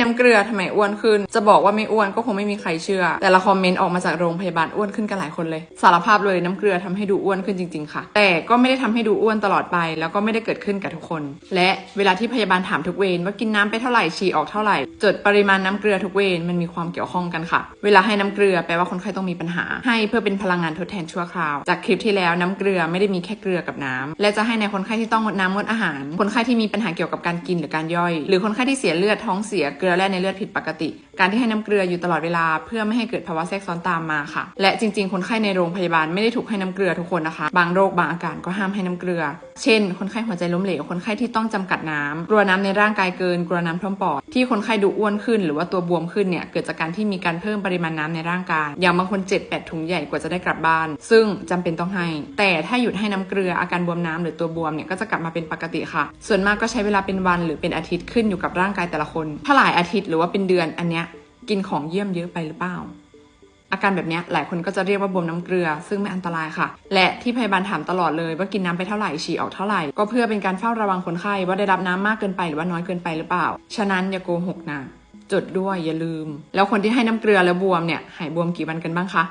น้ำเกลือทำไมอ้วนขึ้น จะบอกว่าไม่อ้วนก็คงไม่มีใครเชื่อ แต่ละคอมเมนต์ออกมาจากโรงพยาบาลอ้วนขึ้นกันหลายคนเลย สารภาพเลยน้ำเกลือทำให้ดูอ้วนขึ้นจริงๆค่ะ แต่ก็ไม่ได้ทำให้ดูอ้วนตลอดไป แล้วก็ไม่ได้เกิดขึ้นกับทุกคน และเวลาที่พยาบาลถามทุกเวรว่ากินน้ำไปเท่าไหร่ฉี่ออกเท่าไหร่จดปริมาณน้ำเกลือทุกเวรมันมีความเกี่ยวข้องกันค่ะ เวลาให้น้ำเกลือแปลว่าคนไข้ต้องมีปัญหา ให้เพื่อเป็นพลังงานทดแทนชั่วคราว จากคลิปที่แล้วน้ำเกลือไม่ได้มีแค่เกลือกับน้ำและจะให้ในคนไข้ที่ต้องงดน้ำงดอาหาร คนไข้ที่มีปัญหาเกี่ยวกับการกินหรือการย่อย หรือคนไข้ที่เสียเลือดท้องเสียเกลือแร่ในเลือดผิดปกติ การที่ให้น้ำเกลืออยู่ตลอดเวลา เพื่อไม่ให้เกิดภาวะแทรกซ้อนตามมาค่ะ และจริง ๆ คนไข้ในโรงพยาบาลไม่ได้ถูกให้น้ำเกลือทุกคนนะคะ บางโรคบางอาการก็ห้ามให้น้ำเกลือ เช่น คนไข้หัวใจล้มเหลว คนไข้ที่ต้องจำกัดน้ำกลัวน้ำในร่างกายเกิน กลัวน้ำท่วมปอด ที่คนไข้ดูอ้วนขึ้น หรือว่าตัวบวมขึ้นเนี่ย เกิดจากการที่มีการเพิ่มปริมาณน้ำในร่างกาย อย่างบางคน 7 8 ถุงใหญ่กว่าจะได้กลับบ้าน ซึ่งจำเป็นต้องให้ แต่ถ้าหยุดให้น้ำเกลืออาการบวมน้ำหรือตัวบวมเนี่ยก็จะกลับมาเป็นปกติค่ะ ส่วนมากก็ใช้เวลาเป็นวันหรือเป็นอาทิตย์ขึ้นอยู่กับร่างกายแต่ละคน ถ้าหลายอาทิตย์หรือว่าเป็นเดือนอันเนี้ยกินของเยี่ยมเยอะไปหรือเปล่า อาการแบบนี้หลายคนก็จะเรียกว่าบวมน้ำเกลือ ซึ่งไม่อันตรายค่ะ และที่พยาบาลถามตลอดเลยว่ากินน้ำไปเท่าไหร่ฉี่ออกเท่าไหร่ ก็เพื่อเป็นการเฝ้าระวังคนไข้ว่าได้รับน้ำมากเกินไปหรือว่าน้อยเกินไปหรือเปล่า ฉะนั้นอย่าโกหกนะจดด้วยอย่าลืม แล้วคนที่ให้น้ำเกลือแล้วบวมเนี่ยหายบวมกี่วันกันบ้างคะ